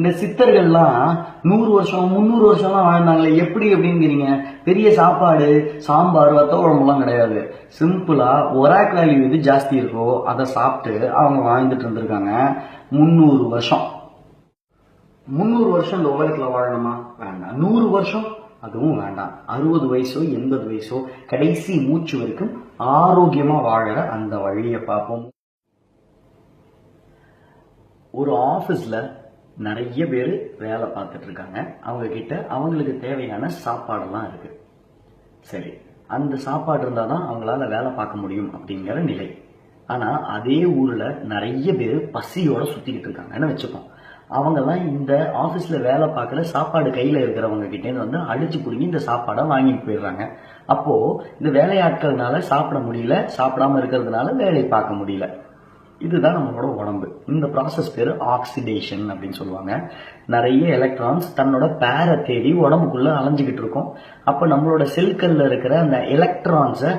இந்த சித்தர்கள்லாம் நூறு வருஷம் முந்நூறு வருஷம்லாம் வாழ்ந்தாங்களே எப்படி அப்படிங்கிறீங்க? பெரிய சாப்பாடு சாம்பார் வத்த குழம்புலாம் கிடையாது. சிம்பிளா ஒராக் வேல்யூ எது ஜாஸ்தி இருக்கோ அதை சாப்பிட்டு அவங்க வாழ்ந்துட்டு இருந்திருக்காங்க. முந்நூறு வருஷம். முந்நூறு வருஷம் இந்த உலகத்தில் வாழணுமா? வேண்டாம். நூறு வருஷம் அதுவும் வேண்டாம். அறுபது வயசோ எண்பது வயசோ கடைசி மூச்சு வரைக்கும் ஆரோக்கியமா வாழற அந்த வழியை பார்ப்போம். ஒரு ஆஃபீஸில் நிறைய பேர் வேலை பார்த்துட்டு இருக்காங்க அவங்க கிட்ட அவங்களுக்கு தேவையான சாப்பாடெல்லாம் இருக்கு. சரி அந்த சாப்பாடு இருந்தால் தான் அவங்களால வேலை பார்க்க முடியும் அப்படிங்கிற நிலை. ஆனால் அதே ஊரில் நிறைய பேர் பசியோட சுற்றிக்கிட்டு இருக்காங்கன்னு வச்சுப்போம்? அவங்கெல்லாம் இந்த ஆஃபீஸில் வேலை பார்க்குற சாப்பாடு கையில் இருக்கிறவங்க கிட்டேருந்து வந்து அடிச்சு பிடிங்கி இந்த சாப்பாடை வாங்கிட்டு போயிடுறாங்க. அப்போது இந்த வேலையாட்கள்னால சாப்பிட முடியல சாப்பிடாம இருக்கிறதுனால வேலை பார்க்க முடியல. இதுதான் நம்மளோட உடம்பு. இந்த ப்ராசஸ் பேர் ஆக்சிடேஷன் அப்படின்னு சொல்லுவாங்க. நிறைய எலக்ட்ரான்ஸ் தன்னோட பேரை தேடி உடம்புக்குள்ள அலைஞ்சிக்கிட்டு இருக்கும். அப்போ நம்மளோட செல்களில் இருக்கிற அந்த எலக்ட்ரான்ஸை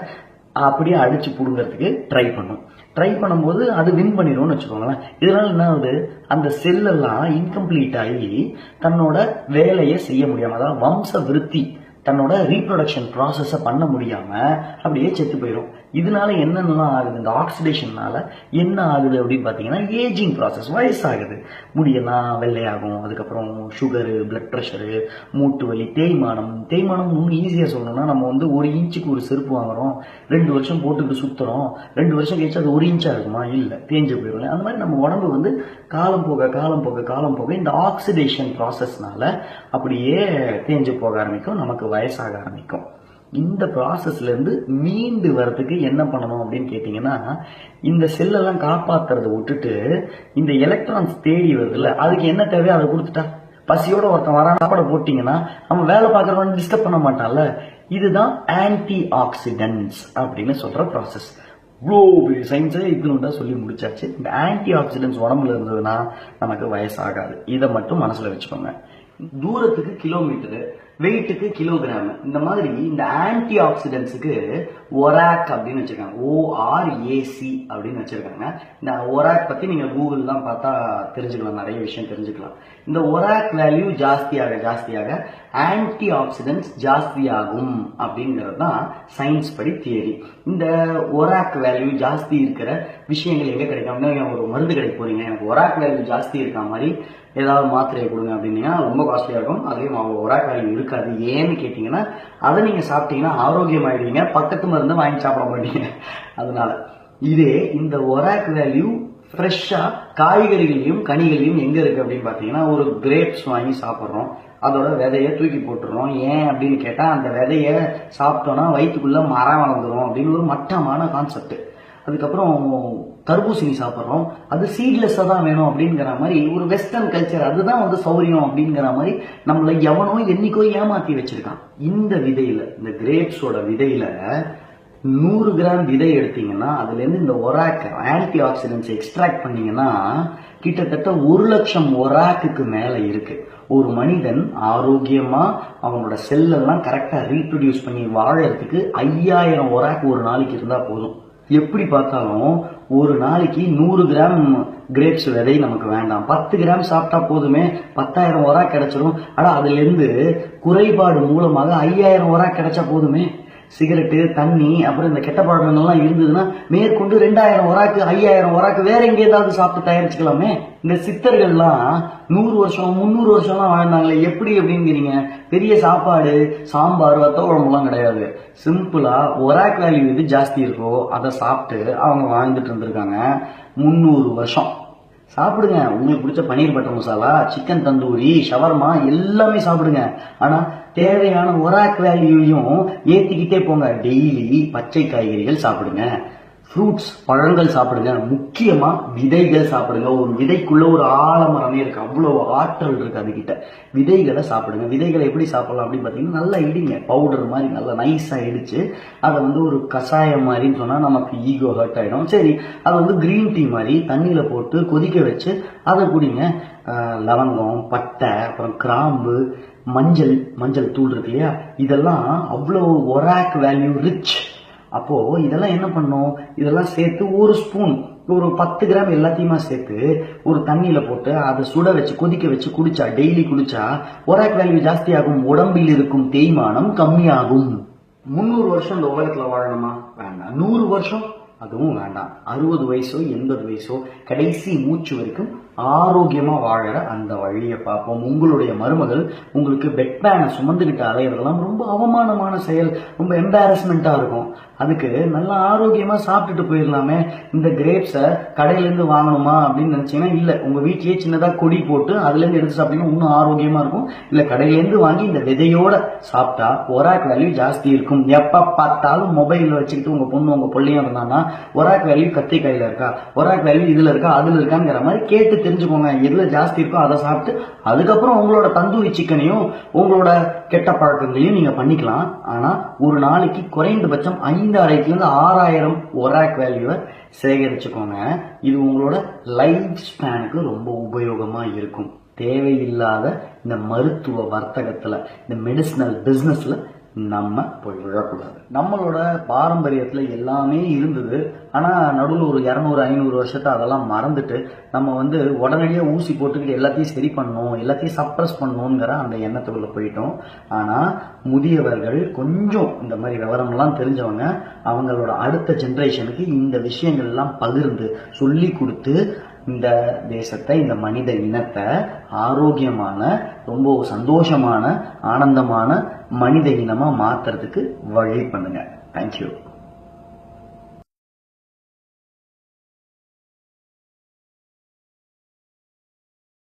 அப்படியே அடிச்சு பிடுங்கிறதுக்கு ட்ரை பண்ணும். ட்ரை பண்ணும்போது அது வின் பண்ணிடும்னு வச்சுக்கோங்களேன். இதனால என்ன ஆகுது? அந்த செல்லெல்லாம் இன்கம்ப்ளீட் ஆகி தன்னோட வேலையை செய்ய முடியாமல் அதாவது வம்ச விருத்தி தன்னோட ரீப்ரொடக்ஷன் ப்ராசஸை பண்ண முடியாமல் அப்படியே செத்து போயிடும் இதனால என்னென்னலாம் ஆகுது? இந்த ஆக்சிடேஷன்னால என்ன ஆகுது அப்படின்னு பார்த்தீங்கன்னா ஏஜிங் ப்ராசஸ் வயசாகுது. முடியெல்லாம் வெள்ளையாகும். அதுக்கப்புறம் சுகரு பிளட் ப்ரெஷரு மூட்டு வலி தேய்மானம். தேய்மானம் இன்னும் ஈஸியாக சொல்லணும்னா நம்ம வந்து ஒரு இன்ச்சுக்கு ஒரு செருப்பு வாங்குறோம். ரெண்டு வருஷம் போட்டுக்கிட்டு சுற்றுறோம் ரெண்டு வருஷம் கழிச்சு அது ஒரு இன்ச்சாக இருக்குமா? இல்லை. தேஞ்சு போயிடும் அந்த மாதிரி நம்ம உடம்பு வந்து காலம் போக காலம் போக காலம் போக இந்த ஆக்சிடேஷன் ப்ராசஸ்னால அப்படியே தேஞ்சு போக ஆரம்பிக்கும். நமக்கு வயசாக ஆரம்பிக்கும். இந்த ப்ராசஸ்லேருந்து மீண்டு வர்றதுக்கு என்ன பண்ணணும் அப்படின்னு கேட்டிங்கன்னா இந்த செல்லெல்லாம் காப்பாற்றுறதை விட்டுட்டு இந்த எலக்ட்ரான்ஸ் தேடி வருதுல்ல அதுக்கு என்ன தேவையோ அதை கொடுத்துட்டா. பசியோட ஒருத்தன் வரான் சாப்பாடு போட்டிங்கன்னா அவன் வேலை பார்க்குறவன் டிஸ்டர்ப் பண்ண மாட்டான்ல. இதுதான் ஆன்டி ஆக்சிடென்ட்ஸ் அப்படின்னு சொல்கிற ப்ராசஸ் இவ்வளோ பெரிய சயின்ஸே இதுன்னு தான் சொல்லி முடிச்சாச்சு. இந்த ஆன்டி ஆக்சிடென்ட்ஸ் உடம்புல இருந்ததுன்னா நமக்கு வயசாகாது. இதை மட்டும் மனசில் வச்சுக்கோங்க. தூரத்துக்கு கிலோமீட்டரு வெயிட்டுக்கு கிலோகிராம் இந்த மாதிரி இந்த ஆன்டி ஆக்சிடென்ட்ஸுக்கு ஒராக் அப்படின்னு வச்சுருக்காங்க. ஓஆர்ஏசி அப்படின்னு வச்சுருக்காங்க. இந்த ஒராக் பற்றி நீங்கள் கூகுள்லாம் பார்த்தா தெரிஞ்சுக்கலாம். நிறைய விஷயம் தெரிஞ்சுக்கலாம். இந்த ஒராக் வேல்யூ ஜாஸ்தியாக ஜாஸ்தியாக ஆன்டி ஆக்சிடென்ட்ஸ் ஜாஸ்தியாகும் அப்படிங்கிறது தான் சயின்ஸ் படி தியரி இந்த ஒராக் வேல்யூ ஜாஸ்தி இருக்கிற விஷயங்கள் எங்கே கிடைக்கும்? நீங்க ஒரு மருந்து கிடைக்க போறீங்க. எனக்கு ஒராக் வேல்யூ ஜாஸ்தி இருக்க மாதிரி ஏதாவது மாத்திரையை கொடுங்க அப்படின்னீங்கன்னா ரொம்ப காஸ்ட்லியாக இருக்கும். அதுலேயும் அவங்க ஒராக் வேல்யூ இருக்காது. ஏன்னு கேட்டிங்கன்னா அதை நீங்கள் சாப்பிட்டீங்கன்னா ஆரோக்கியம் ஆகிடுவீங்க பக்கத்து மருந்து வாங்கி சாப்பிட மாட்டீங்க. அதனால இதே இந்த ஒராக் வேல்யூ ஃப்ரெஷ்ஷாக காய்கறிகளையும் கனிகளையும் எங்கே இருக்குது அப்படின்னு பார்த்தீங்கன்னா ஒரு கிரேப்ஸ் வாங்கி சாப்பிட்றோம். அதோட விதையை தூக்கி போட்டுறோம் ஏன் அப்படின்னு கேட்டால் அந்த விதையை சாப்பிட்டோன்னா வயிற்றுக்குள்ளே மரம் வளர்ந்துடும் அப்படின்னு ஒரு மட்டமான கான்செப்ட் அதுக்கப்புறம் தர்பூசணி சாப்பிட்றோம். அது சீட்லெஸ்ஸாக தான் வேணும் அப்படிங்கிற மாதிரி ஒரு வெஸ்டர்ன் கல்ச்சர் அதுதான் வந்து சௌரியம் அப்படிங்கிற மாதிரி நம்மளை எவனோ என்னைக்கோ ஏமாற்றி வச்சிருக்கான். இந்த விதையில் இந்த கிரேப்ஸோட விதையில் நூறு கிராம் விதை எடுத்தீங்கன்னா அதுலேருந்து இந்த ஒராக் ஆன்டி ஆக்சிடென்ட்ஸ் எக்ஸ்ட்ராக்ட் பண்ணீங்கன்னா கிட்டத்தட்ட ஒரு லட்சம் ஒராக்குக்கு மேலே இருக்குது ஒரு மனிதன் ஆரோக்கியமாக அவனோட செல்லெல்லாம் கரெக்டாக ரீப்ரொடியூஸ் பண்ணி வாழறதுக்கு ஐயாயிரம் ஒராக் ஒரு நாளைக்கு இருந்தால் போதும். எப்படி பார்த்தாலும் ஒரு நாளைக்கு நூறு கிராம் கிரேப்ஸ் விதை நமக்கு வேண்டாம். பத்து கிராம் சாப்பிட்டா போதுமே பத்தாயிரம் உரா கிடைச்சிடும் ஆனால் அதுலேருந்து குறைபாடு மூலமாக ஐயாயிரம் உரா கிடைச்சா போதுமே. சிகரெட்டு தண்ணி அப்புறம் இந்த கெட்ட பழக்கங்கள்லாம் இருந்ததுன்னா மேற்கொண்டு ரெண்டாயிரம் ஒராக்கு ஐயாயிரம் ஒராக்கு வேற எங்க ஏதாவது சாப்பிட்டு தயாரிச்சுக்கலாமே? இந்த சித்தர்கள்லாம் நூறு வருஷம் முந்நூறு வருஷம்லாம் வாழ்ந்தாங்களே எப்படி அப்படிங்கிறீங்க? பெரிய சாப்பாடு சாம்பார் வத்த குழம்புலாம் கிடையாது. சிம்பிளா ஒராக் வேல்யூ எது ஜாஸ்தி இருக்கோ அதை சாப்பிட்டு அவங்க வாழ்ந்துட்டு இருந்திருக்காங்க முந்நூறு வருஷம். சாப்பிடுங்க. உங்களுக்கு பிடிச்ச paneer butter masala chicken tandoori shawarma எல்லாமே சாப்பிடுங்க. ஆனால் தேவையான ஒராக் வேல்யூவையும் ஏற்றிக்கிட்டே போங்க. டெய்லி பச்சை காய்கறிகள் சாப்பிடுங்க. ஃப்ரூட்ஸ் பழங்கள் சாப்பிடுங்க. முக்கியமாக விதைகள் சாப்பிடுங்க. ஒரு விதைக்குள்ளே ஒரு ஆலமரமே இருக்குது அவ்வளோ ஆற்றல் இருக்குது அதுக்கிட்ட விதைகளை சாப்பிடுங்க. விதைகளை எப்படி சாப்பிடலாம் அப்படின்னு பார்த்தீங்கன்னா நல்லா இடிங்க. பவுடர் மாதிரி நல்லா நைஸாக இடித்து அதை வந்து ஒரு கஷாயம் மாதிரின்னு சொன்னால் நமக்கு ஈகோ ஹர்ட் ஆகிடும் சரி அதை வந்து கிரீன் டீ மாதிரி தண்ணியில் போட்டு கொதிக்க வச்சு அதை குடிங்க. லவங்கம் பட்டை அப்புறம் கிராம்பு மஞ்சள் மஞ்சள் தூள் இருக்கு இல்லையா? இதெல்லாம் அவ்வளோ ஒராக் வேல்யூ ரிச் அப்போது இதெல்லாம் என்ன பண்ணும்? இதெல்லாம் சேர்த்து ஒரு ஸ்பூன் ஒரு பத்து கிராம் எல்லாத்தையுமா சேர்த்து ஒரு தண்ணியில் போட்டு அதை சுட வச்சு கொதிக்க வச்சு குடிச்சா டெய்லி குடிச்சா ஒராக் வேல்யூ ஜாஸ்தியாகும் உடம்பில் இருக்கும் தேய்மானம் கம்மியாகும். முந்நூறு வருஷம் இந்த உலகத்தில் வாழணுமா? வேண்டாம். நூறு வருஷம் அதுவும் வேண்டாம். அறுபது வயசோ எண்பது வயசோ கடைசி மூச்சு வரைக்கும் ஆரோக்கியமாக வாழற அந்த வழியை பார்ப்போம். உங்களுடைய மருமகள் உங்களுக்கு பெட் பேனை சுமந்துக்கிட்டு அலையிறதெல்லாம் ரொம்ப அவமானமான செயல் ரொம்ப எம்பாரஸ்மெண்ட்டாக இருக்கும். அதுக்கு நல்லா ஆரோக்கியமாக சாப்பிட்டுட்டு போயிடலாமே. இந்த கிரேப்ஸை கடையிலேருந்து வாங்கணுமா அப்படின்னு நினச்சிங்கன்னா இல்லை உங்கள் வீட்லேயே சின்னதாக கொடி போட்டு அதுலேருந்து எடுத்து சாப்பிட்டீங்கன்னா இன்னும் ஆரோக்கியமாக இருக்கும். இல்லை கடையிலேருந்து வாங்கி இந்த விதையோட சாப்பிட்டா ஒராக் வேல்யூ ஜாஸ்தி இருக்கும். எப்போ பார்த்தாலும் மொபைலில் வச்சுக்கிட்டு உங்கள் பொண்ணு உங்கள் பிள்ளையும் இருந்தாங்கன்னா ஒராக் வேல்யூ கத்தி இருக்கா? ஒராக் வேல்யூ இதில் இருக்கா? அதில் இருக்காங்கிற மாதிரி கேட்டு தெரிஞ்சுக்கோங்க. எதில் ஜாஸ்தி இருக்கோ அதை சாப்பிட்டு அதுக்கப்புறம் உங்களோட தந்தூரி சிக்கனையும் உங்களோட கெட்ட பழக்கங்களையும் நீங்கள் பண்ணிக்கலாம். ஆனால் ஒரு நாளைக்கு குறைந்தபட்சம் ஐந்து இருந்து ஆறாயிரம் ஒராக் வேல்யூவை சேகரிச்சுக்கோங்க. இது உங்களோட லைஃப் ஸ்பேனுக்கு ரொம்ப உபயோகமாக இருக்கும். தேவையில்லாத இந்த மருத்துவ வர்த்தகத்தில் இந்த மெடிசினல் பிஸ்னஸில் நம்ம போய் விழக்கூடாது. நம்மளோட பாரம்பரியத்தில் எல்லாமே இருந்தது. ஆனால் நடுவில் ஒரு இரநூறு ஐநூறு வருஷத்தை அதெல்லாம் மறந்துட்டு நம்ம வந்து உடனடியாக ஊசி போட்டுக்கிட்டு எல்லாத்தையும் சரி பண்ணணும் எல்லாத்தையும் சப்ரஸ் பண்ணணுங்கிற அந்த எண்ணத்துக்குள்ளே போயிட்டோம். ஆனால் முதியவர்கள் கொஞ்சம் இந்த மாதிரி விவரம்லாம் தெரிஞ்சவங்க அவங்களோட அடுத்த ஜென்ரேஷனுக்கு இந்த விஷயங்கள்லாம் பகிர்ந்து சொல்லி கொடுத்து இந்த தேசத்தை இந்த மனித இனத்தை ஆரோக்கியமான ரொம்ப சந்தோஷமான ஆனந்தமான மனித இனமாக மாற்றுறதுக்கு வழி பண்ணுங்க. தேங்க்யூ